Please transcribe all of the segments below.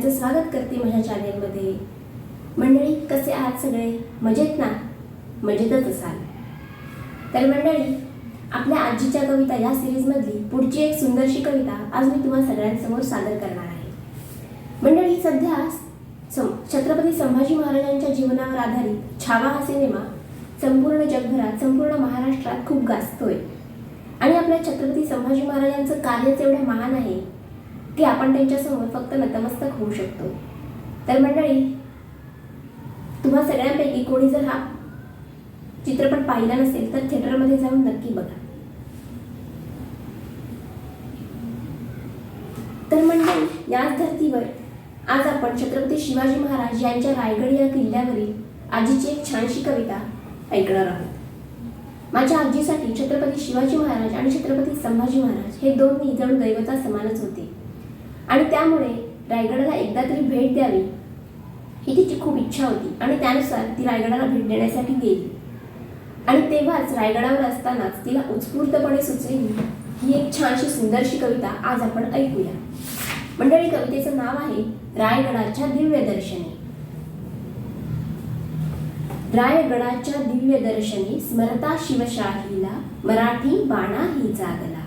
सगळ्यांचं स्वागत करते माझ्या चॅनेलमध्ये. मंडळी कसे आहात सगळे? मजेत ना? मजेतच असाल. तर मंडळी आपल्या आजीच्या कविता या सिरीजमधली पुढची एक सुंदरशी कविता आज मी तुम्हा सगळ्यांसमोर सादर करणार आहे. मंडळी सध्या सं- छत्रपती संभाजी महाराजांच्या जीवनावर आधारित छावा हा सिनेमा संपूर्ण जगभरात संपूर्ण महाराष्ट्रात खूप गाजतोय. आणि आपल्या छत्रपती संभाजी महाराजांचं कार्यच एवढं महान आहे की आपण त्यांच्यासमोर फक्त नतमस्तक होऊ शकतो. तर मंडळी तुम्हा सगळ्यांपैकी कोणी जर हा चित्रपट पाहिला नसेल तर थिएटरमध्ये जाऊन नक्की बघा. तर मंडळी याच धर्तीवर आज आपण छत्रपती शिवाजी महाराज यांच्या रायगड या किल्ल्यावरील आजीची एक छानशी कविता ऐकणार आहोत. माझ्या आजीसाठी छत्रपती शिवाजी महाराज आणि छत्रपती संभाजी महाराज हे दोन्ही जण दैवता समानच होते. आणि त्यामुळे रायगडाला एकदा तरी भेट द्यावी. ही तिची खूप इच्छा होती आणि त्यानुसार ती रायगडाला भेट देण्यासाठी गेली. आणि तेव्हाच रायगडावर असतानाच तिला उत्स्फूर्तपणे सुचलेली ही एक छानशी सुंदरशी कविता आज आपण ऐकूया. मंडळी कवितेचं नाव आहे रायगडाच्या दिव्य दर्शनी रायगडाच्या दिव्य दर्शनी स्मरता शिवशाहीला मराठी बाणा ही जागला.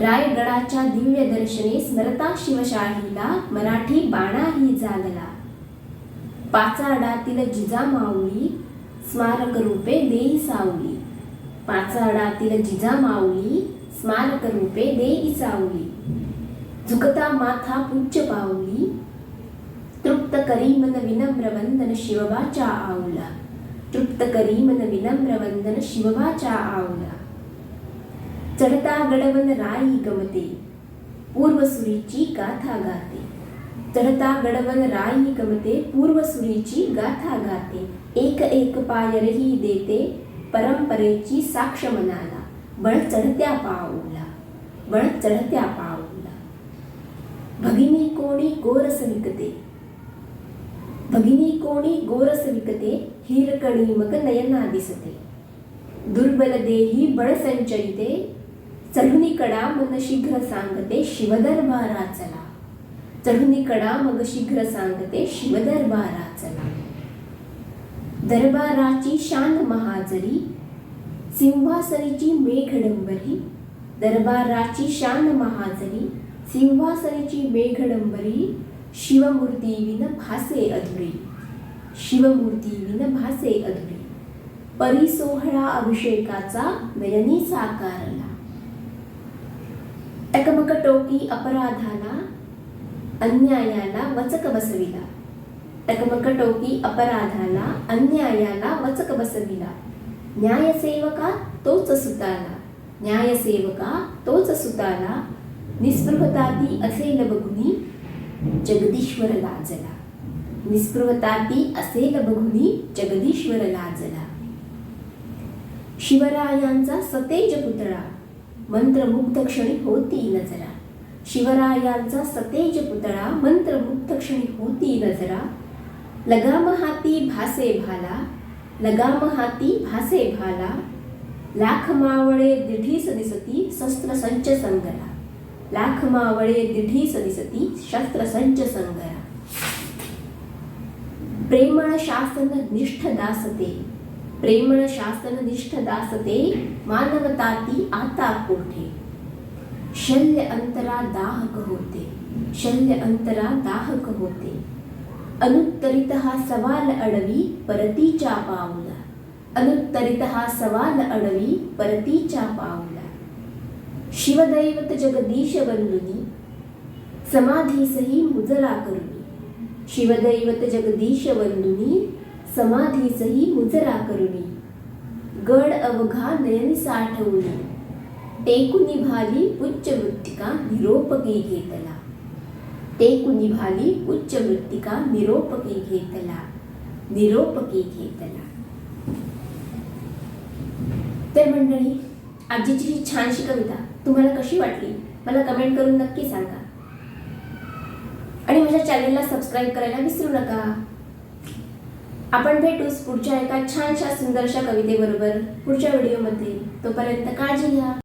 रायगडाच्या दिव्य दर्शने स्मरता शिवशाहीला मराठी बाणाही जागला. पाचाडातील जिजामाऊली स्मारक रूपे देई सावली. पाचाडातील जिजामाऊली स्मारक रूपे देई सावली. झुकता माथा पुच्च पावली. तृप्त करी मन विनम्र वंदन शिवबाच्या आवला. तृप्त करी मन विनम्र वंदन शिवबाच्या आवला. चढता गडवन राई गमते पूर्वसुरीची गाथा गाते। चढता गडवन राई गमते पूर्वसुरीची गाथा गाते। एक एक पायरही देते परंपरेची साक्ष मनाला। बळ चढत्या पाऊला बळ चढत्या पाऊला। भगिनी कोणी गोरस विकते भगिनी कोणी गोरस विकते हिरकणी मग नयना दिसते। दुर्बल देही बळ संचरिते चढुनी कडा मन शीघ्र सांगते शिवदरबारा चला. चढुनी कडा मग शीघ्र सांगते शिवदरबारा चला. दरबाराची शान महाजरी सिंहासनीची मेघडंबरी दरबाराची शान महाजरी सिंहासनीची मेघडंबरी शिवमूर्ती विन भासे अधुरी. शिवमूर्ती विन भासे अधुरी. परिसोहळा अभिषेकाचा नयनी साकारला टकमक टोकी अपराधाला अन्यायाला वचक बसविला टकमक टोकी अपराधाला अन्यायाला वचक बसविला न्यायसेवका तोच सुताला न्यायसेवका तोच सुताला निस्पृहताती असेल बघुनी जगदीश्वर लाजला निस्पृहताती असेल बघुनी जगदीश्वर लाजला शिवरायांचा सतेज पुतळा मंत्रमुग्ध क्षणी होती नजरा शिवरायांचा सतेज पुतळा मंत्रमुग्ध क्षणी होती नजरा लगाम हाती भासे भाला लगाम हाती भासे भाला. लाख मावळे दिढीस दिसती शस्त्र संच संगरा. लाख मावळे दिढीस दिसती शस्त्र संच संगरा. प्रेमळ शासन निष्ठ दासते. प्रेमळ शासन निष्ठ दासते मानवताती आता कोठे शल्य अंतरा दाहक होते शल्य अंतरा दाहक होते. अनुत्तरित हा सवाल अडवी परतीच्या पाऊला. अनुत्तरित हा सवाल अडवी परतीच्या पाऊला. शिवदैवत जगदीश बंधुनी समाधीसही मुजला करुनी. शिवदैवत जगदीश बंधुनी समाधीचही मुजरा करुणी गड अवघा नयन साठवणी टेकुनी भाली उच्च मृत्तिका निरोपगी घेतला. टेकुनी भाली उच्च मृत्तिका निरोपकी घेतला. निरोपकी घेतला. तर मंडळी आजीची ही छानशी कविता तुम्हाला कशी वाटली? मला कमेंट करून नक्की सांगा. आणि माझ्या चॅनेलला सबस्क्राईब करायला विसरू नका. आपण भेटूच पुढच्या एका छानशा सुंदरशा कवितेबरोबर पुढच्या व्हिडिओमध्ये. तोपर्यंत काळजी घ्या.